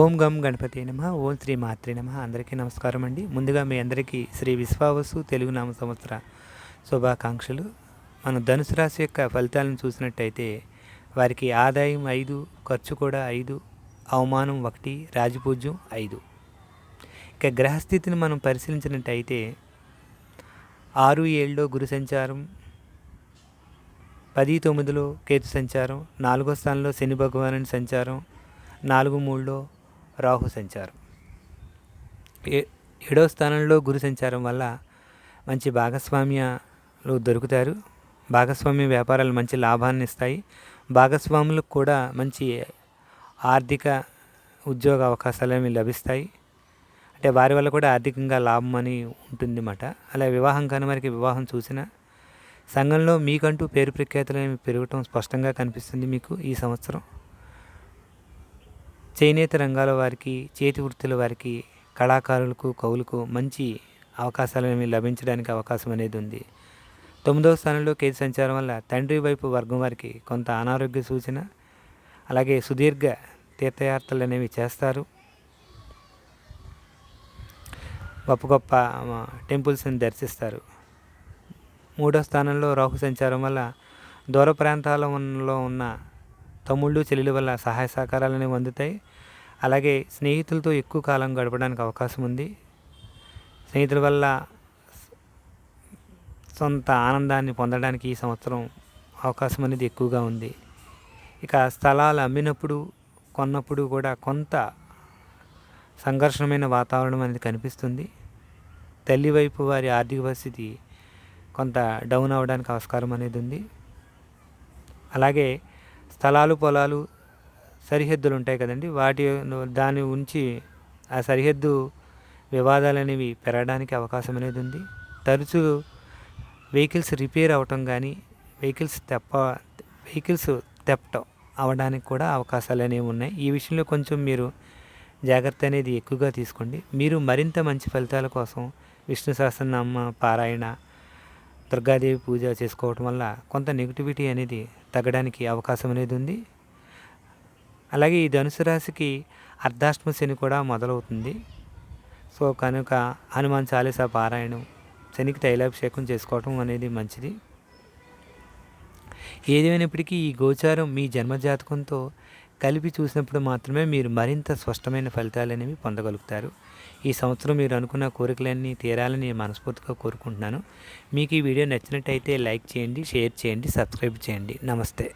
ఓం గం గణపతి నమ ఓం శ్రీ మాత్రి నమ. అందరికీ నమస్కారం అండి. ముందుగా మీ అందరికీ శ్రీ విశ్వావసు తెలుగు నామ సంవత్సర శుభాకాంక్షలు. మనం ధనుసు రాశి యొక్క ఫలితాలను చూసినట్టయితే వారికి ఆదాయం ఐదు ఖర్చు కూడా ఐదు అవమానం ఒకటి రాజపూజ్యం ఐదు. ఇక గ్రహస్థితిని మనం పరిశీలించినట్టయితే ఆరు ఏళ్ళలో గురు సంచారం పది తొమ్మిదిలో కేతు సంచారం నాలుగో స్థానంలో శని భగవానుని సంచారం నాలుగు మూడులో రాహు సంచారం. ఏ ఏడో స్థానంలో గురు సంచారం వల్ల మంచి భాగస్వామ్యాలు దొరుకుతారు. భాగస్వామ్య వ్యాపారాలు మంచి లాభాన్ని ఇస్తాయి. భాగస్వాములకు కూడా మంచి ఆర్థిక ఉద్యోగ అవకాశాలు అనేవి లభిస్తాయి. అంటే వారి వల్ల కూడా ఆర్థికంగా లాభం అని ఉంటుంది అన్నమాట అలా వివాహం కాని వారికి వివాహం చూసిన సంఘంలో మీకంటూ పేరు ప్రఖ్యాతులు పెరగటం స్పష్టంగా కనిపిస్తుంది మీకు ఈ సంవత్సరం. చేనేత రంగాల వారికి చేతి వృత్తుల వారికి కళాకారులకు కవులకు మంచి అవకాశాలు అనేవి లభించడానికి అవకాశం అనేది ఉంది. తొమ్మిదవ స్థానంలో కేజీ సంచారం వల్ల తండ్రి వైపు వర్గం వారికి కొంత అనారోగ్య సూచన అలాగే సుదీర్ఘ తీర్థయాత్రలు అనేవి చేస్తారు. గొప్ప గొప్ప టెంపుల్స్ని దర్శిస్తారు. మూడో స్థానంలో రాహు సంచారం వల్ల దూర ప్రాంతాలలో ఉన్న తమ్ముళ్ళు చెల్లెల వల్ల సహాయ సహకారాలు అనేవి అందుతాయి. అలాగే స్నేహితులతో ఎక్కువ కాలం గడపడానికి అవకాశం ఉంది. స్నేహితుల వల్ల సొంత ఆనందాన్ని పొందడానికి ఈ సంవత్సరం అవకాశం అనేది ఎక్కువగా ఉంది. ఇక స్థలాలు అమ్మినప్పుడు కొన్నప్పుడు కూడా కొంత సంఘర్షణమైన వాతావరణం అనేది కనిపిస్తుంది. తల్లి వైపు వారి ఆర్థిక పరిస్థితి కొంత డౌన్ అవ్వడానికి ఆస్కారం అనేది ఉంది. అలాగే స్థలాలు పొలాలు సరిహద్దులు ఉంటాయి కదండి. వాటి దాని ఉంచి ఆ సరిహద్దు వివాదాలు అనేవి పెరగడానికి అవకాశం అనేది ఉంది. తరచూ వెహికల్స్ రిపేర్ అవ్వటం కానీ వెహికల్స్ తెప్ప వెహికల్స్ తెప్పటం అవడానికి కూడా అవకాశాలు అనేవి ఉన్నాయి. ఈ విషయంలో కొంచెం మీరు జాగ్రత్త అనేది ఎక్కువగా తీసుకోండి. మీరు మరింత మంచి ఫలితాల కోసం విష్ణు సహస్రనామ పారాయణ దుర్గాదేవి పూజ చేసుకోవటం వల్ల కొంత నెగిటివిటీ అనేది తగ్గడానికి అవకాశం అనేది ఉంది. అలాగే ఈ ధనుసు రాశికి అర్ధాష్టమ శని కూడా మొదలవుతుంది. సో కనుక హనుమాన్ చాలీసా పారాయణం శనికి తైలాభిషేకం చేసుకోవటం అనేది మంచిది. ఏదేమైనప్పటికీ ఈ గోచారం మీ జన్మజాతకంతో కలిపి చూసినప్పుడు మాత్రమే మీరు మరింత స్పష్టమైన ఫలితాలు అనేవి పొందగలుగుతారు. ఈ సంవత్సరం మీరు అనుకున్న కోరికలన్నీ తీరాలని మనస్ఫూర్తిగా కోరుకుంటున్నాను. మీకు ఈ వీడియో నచ్చినట్టయితే లైక్ చేయండి షేర్ చేయండి సబ్స్క్రైబ్ చేయండి. నమస్తే.